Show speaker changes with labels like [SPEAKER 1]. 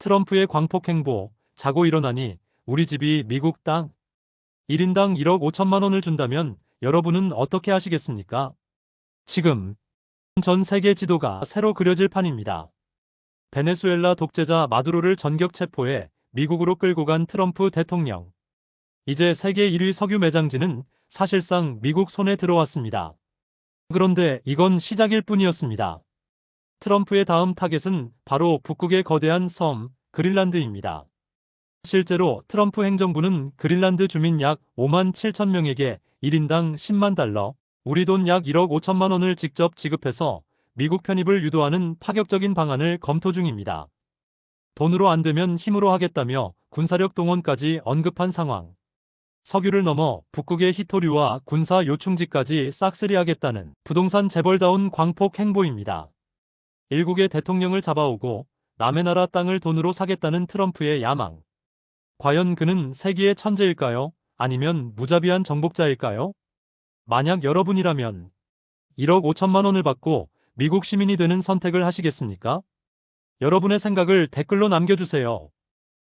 [SPEAKER 1] 트럼프의 광폭 행보, 자고 일어나니 우리 집이 미국 땅 1인당 1억 5천만 원을 준다면 여러분은 어떻게 하시겠습니까? 지금 전 세계 지도가 새로 그려질 판입니다. 베네수엘라 독재자 마두로를 전격 체포해 미국으로 끌고 간 트럼프 대통령. 이제 세계 1위 석유 매장지는 사실상 미국 손에 들어왔습니다. 그런데 이건 시작일 뿐이었습니다. 트럼프의 다음 타겟은 바로 북극의 거대한 섬, 그린란드입니다. 실제로 트럼프 행정부는 그린란드 주민 약 5만 7천 명에게 1인당 10만 달러, 우리 돈 약 1억 5천만 원을 직접 지급해서 미국 편입을 유도하는 파격적인 방안을 검토 중입니다. 돈으로 안 되면 힘으로 하겠다며 군사력 동원까지 언급한 상황. 석유를 넘어 북극의 히토류와 군사 요충지까지 싹쓸이하겠다는 부동산 재벌다운 광폭 행보입니다. 일국의 대통령을 잡아오고 남의 나라 땅을 돈으로 사겠다는 트럼프의 야망. 과연 그는 세기의 천재일까요? 아니면 무자비한 정복자일까요? 만약 여러분이라면 1억 5천만 원을 받고 미국 시민이 되는 선택을 하시겠습니까? 여러분의 생각을 댓글로 남겨주세요.